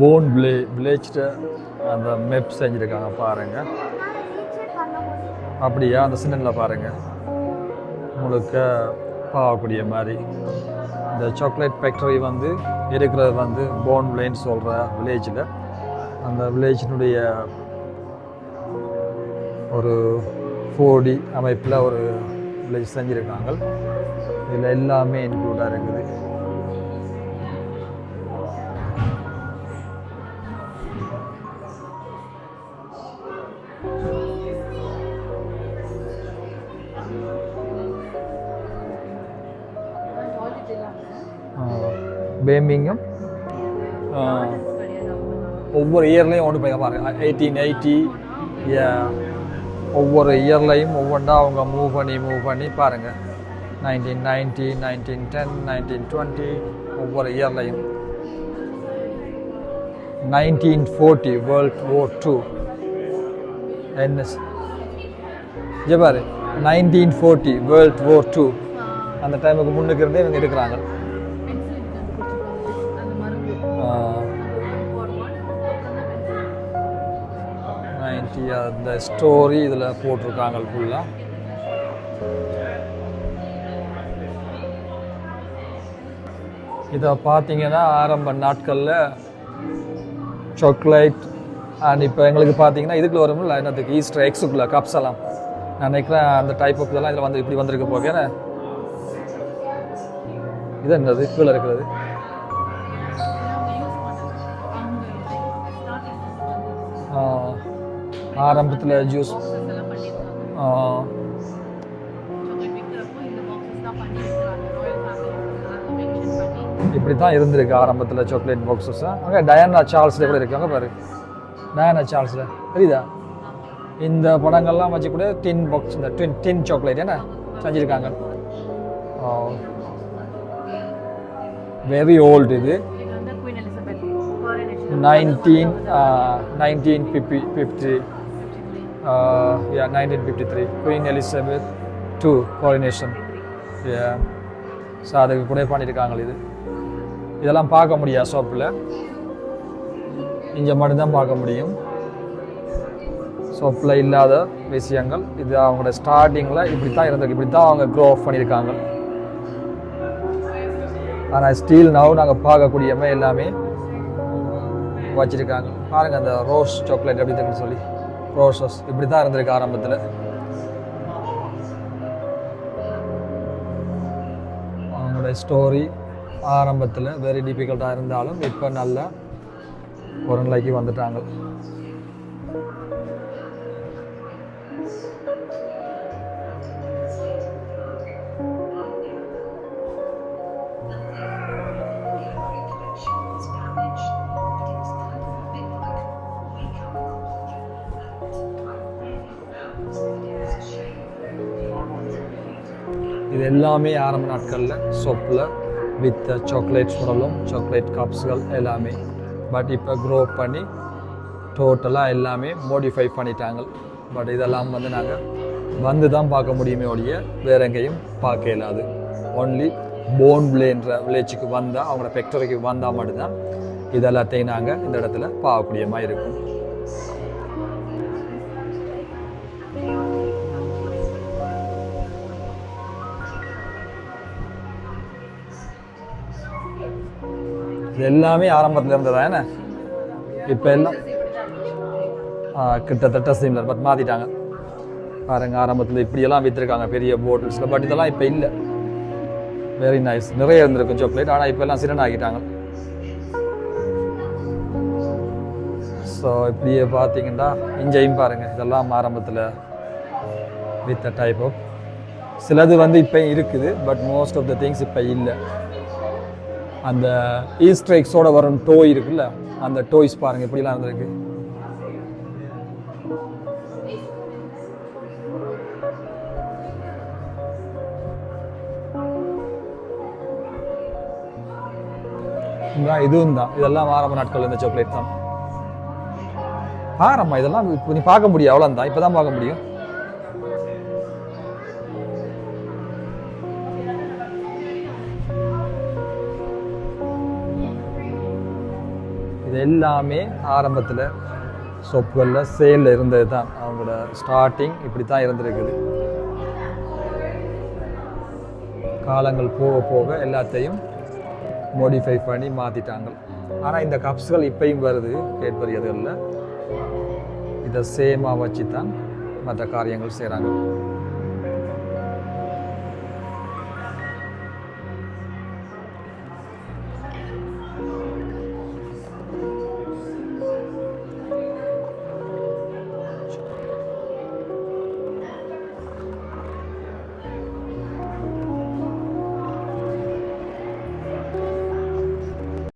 Phone விலே வில்லேஜ்டு அந்த map செஞ்சுருக்காங்க பாருங்கள் அப்படியா? அந்த சின்னனில் பாருங்கள் முழுக்க பாவக்கூடிய மாதிரி. இந்த சாக்லேட் ஃபேக்டரி வந்து இருக்கிறது வந்து போன் வில்லேன்னு சொல்கிற வில்லேஜில் அந்த வில்லேஜினுடைய ஒரு ஃபோடி அமைப்பில் ஒரு வில்லேஜ் செஞ்சுருக்காங்க. இதில் எல்லாமே இன்க்ளூடாக இருக்குது. பேம்பிங்கும் uh, ஒவ்வொரு இயர்லேயும் ஒன்று போய் பாருங்க. எயிட்டீன் எயிட்டி ஒவ்வொரு இயர்லையும் ஒவ்வொன்றா அவங்க மூவ் பண்ணி மூவ் பண்ணி பாருங்கள் nineteen ninety nineteen ten nineteen twenty ஒவ்வொரு இயர்லையும் nineteen forty world war two என்ன ஜபாரு nineteen forty world war two அந்த டைமுக்கு முன்னுக்கு இருந்தே இவங்க இருக்கிறாங்க நைன்டி அந்த ஸ்டோரி இதில் போட்டிருக்காங்க ஃபுல்லாக இதை பார்த்தீங்கன்னா ஆரம்ப நாட்களில் சாக்லேட் அண்ட் இப்போ எங்களுக்கு பார்த்தீங்கன்னா இதுக்குள்ள வரும்ல என்னத்துக்கு ஈஸ்டர் எக்ஸுக்குள்ள கப்ஸ் எல்லாம். நான் நினைக்கிறேன் அந்த டைப் ஆஃப் இதெல்லாம் இதில் வந்து இப்படி வந்திருக்க போக இது என்னது கீழே இருக்கிறது? ஆரம்பத்தில் ஜூஸ் இப்படி தான் இருந்திருக்கு ஆரம்பத்தில் சாக்லேட் பாக்ஸஸ் அங்கே டயானா சார்ல்ஸில் கூட இருக்காங்க பாரு. டயானா சார்ல்ஸில் தெரியுதா? இந்த படங்கள்லாம் வச்சு கூட டின் பாக்ஸ் இந்த டின் டின் சாக்லேட் என்ன? செஞ்சுருக்காங்க. வெரி ஓல்டு இது. Nineteen nineteen fifty fifty uh, yeah, fifty three queen II two Yeah. Yeah so அதுக்கு கூட பண்ணியிருக்காங்க இது. இதெல்லாம் பார்க்க முடியாது ஷாப்பில் இங்கே மட்டும்தான் பார்க்க முடியும். ஷாப்பில் இல்லாத விஷயங்கள் இது அவங்களோட ஸ்டார்டிங்கில் இப்படி தான் இருந்திருக்கு இப்படி தான் அவங்க க்ரோ ஆஃப் பண்ணியிருக்காங்க. ஆனால் ஸ்டீல் நவ் நாங்கள் பார்க்கக்கூடியமே எல்லாமே வச்சுருக்காங்க. பாருங்கள் அந்த ரோஸ் சாக்லேட் எப்படி தெரியும் சொல்லி. ப்ரோசஸ் இப்படி தான் இருந்திருக்கு ஆரம்பத்தில். அவங்களோட ஸ்டோரி ஆரம்பத்தில் வெரி டிஃபிகல்ட்டாக இருந்தாலும் இப்போ நல்ல ஒரு நிலைக்கு வந்துட்டாங்க. இது எல்லாமே ஆரம்ப நாட்களில். சொப்பில் வித் சாக்லேட்ஸ் சுடலும் சாக்லேட் கப்ஸ்கள் எல்லாமே. பட் இப்போ க்ரோ பண்ணி டோட்டலாக எல்லாமே மோடிஃபை பண்ணிட்டாங்க. பட் இதெல்லாம் வந்து நாங்கள் வந்து தான் பார்க்க முடியுமே ஒழிய வேற எங்கேயும் பார்க்க இயலாது. ஒன்லி போன் வில்லேன்ற வில்லேஜுக்கு வந்தால் அவங்களோட ஃபேக்டரிக்கு வந்தால் மட்டும்தான் இதெல்லாத்தையும் நாங்கள் இந்த இடத்துல பார்க்கக்கூடிய மாதிரி இருக்கும். எல்லாமே ஆரம்பத்தில் இருந்ததா என்ன? இப்போ எல்லாம் கிட்டத்தட்ட சிம்லர் பட் மாற்றிட்டாங்க பாருங்க ஆரம்பத்தில் இப்படியெல்லாம் விற்றுருக்காங்க பெரிய போட்டில்ஸில் பட் இதெல்லாம் இப்போ இல்லை. வெரி நைஸ் நிறைய இருந்திருக்கும் சாக்லேட் ஆனால் இப்போ எல்லாம் சிறன் ஆகிட்டாங்க ஸோ இப்படியே பார்த்தீங்கன்னா இங்கேயும் பாருங்கள் இதெல்லாம் ஆரம்பத்தில் வித் டைப் ஆஃப் சிலது வந்து இப்போ இருக்குது but most of the things இப்போ இல்லை. அந்த ஈஸ்ட்ரைக்ஸோட வரும் டோய் இருக்குல்ல அந்த டோய்ஸ் பாருங்க இப்படிலாம் இருந்திருக்கு. இதுவும் தான். இதெல்லாம் ஆரம்ப நாட்கள் இந்த சாக்லேட் தான். பாரம்மா இதெல்லாம் இப்போ நீ பார்க்க முடியும் அவ்வளோ தான் இப்போ தான் பார்க்க முடியும். இது எல்லாமே ஆரம்பத்தில் சொப்புகளில் சேலில் இருந்தது தான் அவங்களோட ஸ்டார்டிங் இப்படி தான் இருந்திருக்குது. காலங்கள் போக போக எல்லாத்தையும் மோடிஃபை பண்ணி மாற்றிட்டாங்க ஆனால் இந்த கப்ஸ்கள் இப்பையும் வருது கேட்பரி அதுகளில் இதை சேமாக வச்சு தான் மற்ற காரியங்கள் செய்கிறாங்க